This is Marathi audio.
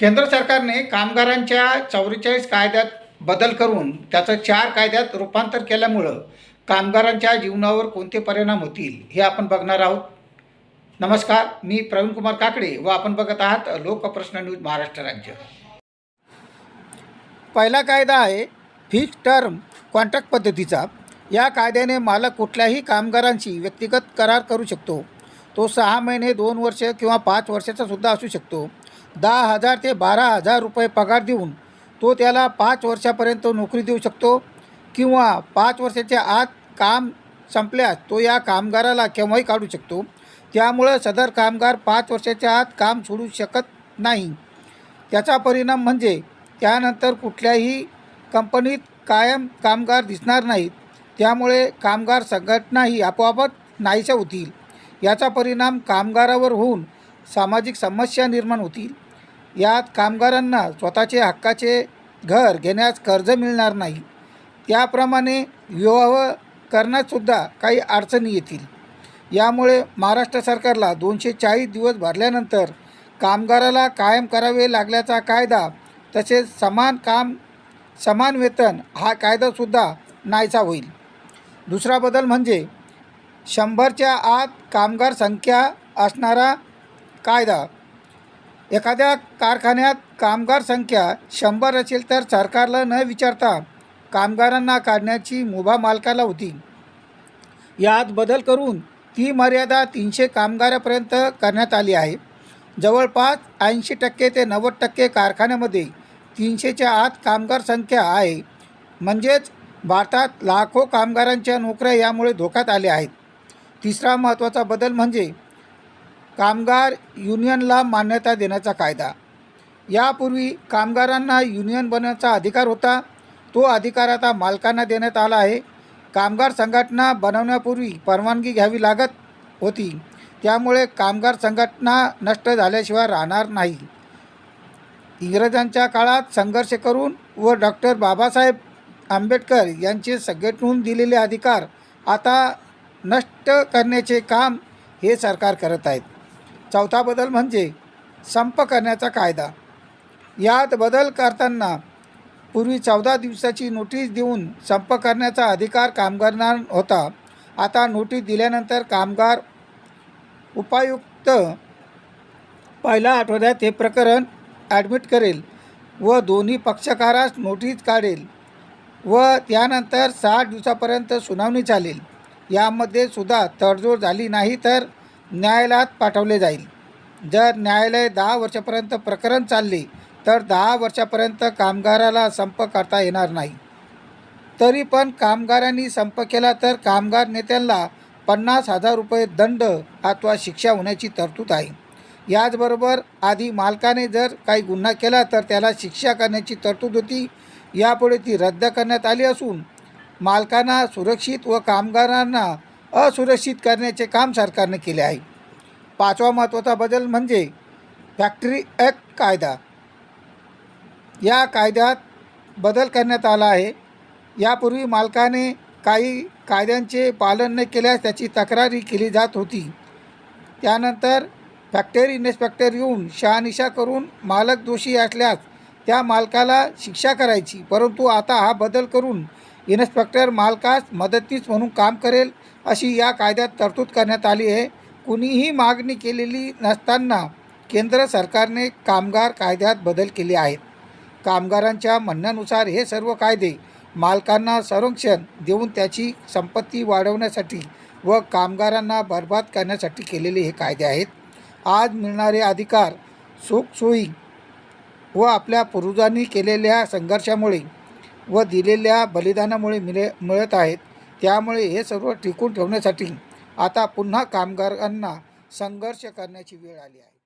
केंद्र सरकारने कामगारांच्या चौवेचाळीस कायद्यात बदल करून त्याचं चार कायद्यात रूपांतर केल्यामुळं कामगारांच्या जीवनावर कोणते परिणाम होतील हे आपण बघणार आहोत. नमस्कार मी प्रवीण कुमार काकडे व आपण बघत आहात लोकप्रश्न न्यूज महाराष्ट्र राज्य. पहिला कायदा आहे फिक्स टर्म कॉन्ट्रॅक्ट पद्धतीचा. या कायद्याने मालक कुठल्याही कामगारांशी व्यक्तिगत करार करू शकतो. तो सहा महिने दोन वर्ष किंवा पाच वर्षाचा सुद्धा असू शकतो. दहा हजार ते बारा हजार रुपये पगार देऊन तो त्याला पाच वर्षापर्यंत नोकरी देऊ शकतो किंवा पाच वर्षाच्या आत काम संपल्यास तो या कामगाराला केव्हाही काढू शकतो. त्यामुळं सदर कामगार पाच वर्षाच्या आत काम सोडू शकत नाही. त्याचा परिणाम म्हणजे त्यानंतर कुठल्याही कंपनीत कायम कामगार दिसणार नाहीत. त्यामुळे कामगार संघटनाही आपोआपच नाहीशा होतील. याचा परिणाम कामगारावर होऊन सामाजिक समस्या निर्माण होतील. यात कामगारांना स्वतःचे हक्काचे घर घेण्यास कर्ज मिळणार नाही. त्याप्रमाणे विवाह करण्यातसुद्धा काही अडचणी येतील. यामुळे महाराष्ट्र सरकारला दोनशे चाळीस दिवस भरल्यानंतर कामगाराला कायम करावे लागल्याचा कायदा तसेच समान काम समान वेतन हा कायदासुद्धा नाहीसा होईल. दुसरा बदल म्हणजे शंभरच्या आत कामगार संख्या असणारा कायदा. एखाद्या कारखान्यात कामगार संख्या शंभर असेल तर सरकारला न विचारता कामगारांना काढण्याची मुभा मालकाला होती. यात बदल करून ती मर्यादा तीनशे कामगारापर्यंत करण्यात आली आहे. जवळपास ऐंशी टक्के ते नव्वद टक्के कारखान्यामध्ये तीनशेच्या आत कामगार संख्या आहे. म्हणजेच भारतात लाखो कामगारांच्या नोकऱ्या यामुळे धोक्यात आल्या आहेत. तिसरा महत्त्वाचा बदल म्हणजे कामगार युनियनला मान्यता देण्याचा कायदा. यापूर्वी कामगारांना युनियन बनण्याचा अधिकार होता. तो अधिकार आता मालकांना देण्यात आला आहे. कामगार संघटना बनवण्यापूर्वी परवानगी घ्यावी लागत होती. त्यामुळे कामगार संघटना नष्ट झाल्याशिवाय राहणार नाही. इंग्रजांच्या काळात संघर्ष करून व डॉक्टर बाबासाहेब आंबेडकर यांचे संघटनून दिलेले अधिकार आता नष्ट करण्याचे काम हे सरकार करत आहेत. चौथा बदल म्हणजे संप करण्याचा कायदा. यात बदल करताना पूर्वी चौदा दिवसाची नोटीस देऊन संप करण्याचा अधिकार कामगारांना होता. आता नोटीस दिल्यानंतर कामगार उपायुक्त पहिल्या आठवड्यात हे प्रकरण ॲडमिट करेल व दोन्ही पक्षकारास नोटीस काढेल व त्यानंतर साठ दिवसापर्यंत सुनावणी चालेल. यामध्ये सुद्धा तडजोड झाली नाही तर न्यायालयात पाठवले जाईल. जर न्यायालय दहा वर्षापर्यंत प्रकरण चालले तर दहा वर्षापर्यंत कामगाराला संप करता येणार नाही. तरी पण कामगारांनी संप केला तर कामगार नेत्यांना पन्नास हजार रुपये दंड अथवा शिक्षा होण्याची तरतूद आहे. याचबरोबर आधी मालकाने जर काही गुन्हा केला तर त्याला शिक्षा करण्याची तरतूद होती. यापुढे ती रद्द करण्यात आली असून मालकांना सुरक्षित व कामगारांना असुरक्षित करण्याचे काम सरकारने केले आहे. पाचवा महत्त्वाचा बदल म्हणजे फॅक्टरी ॲक्ट कायदा. या कायद्यात बदल करण्यात आला आहे. यापूर्वी मालकाने काही कायद्यांचे पालन न केल्यास त्याची तक्रारी केली जात होती. त्यानंतर फॅक्टरी इन्स्पेक्टर येऊन शहानिशा करून मालक दोषी असल्यास त्या मालकाला शिक्षा करायची. परंतु आता हा बदल करून इन्स्पेक्टर मालकास मदतीस म्हणून काम करेल अशी या कायद्यात तरतूद करण्यात आली आहे. कुणीही मागणी केलेली नसताना केंद्र सरकारने कामगार कायद्यात बदल केले आहेत. कामगारांच्या म्हणण्यानुसार हे सर्व कायदे मालकांना संरक्षण देऊन त्याची संपत्ती वाढवण्यासाठी व कामगारांना बर्बाद करण्यासाठी केलेले हे कायदे आहेत. आज मिळणारे अधिकार सुखसोयी व आपल्या पूर्वजांनी केलेल्या संघर्षामुळे व दिलेल्या बलिदानामुळे मिळे मिळत आहेत. त्यामुळे हे सर्व टिकून ठेवण्यासाठी आता पुन्हा कामगारांना संघर्ष करण्याची वेळ आली आहे.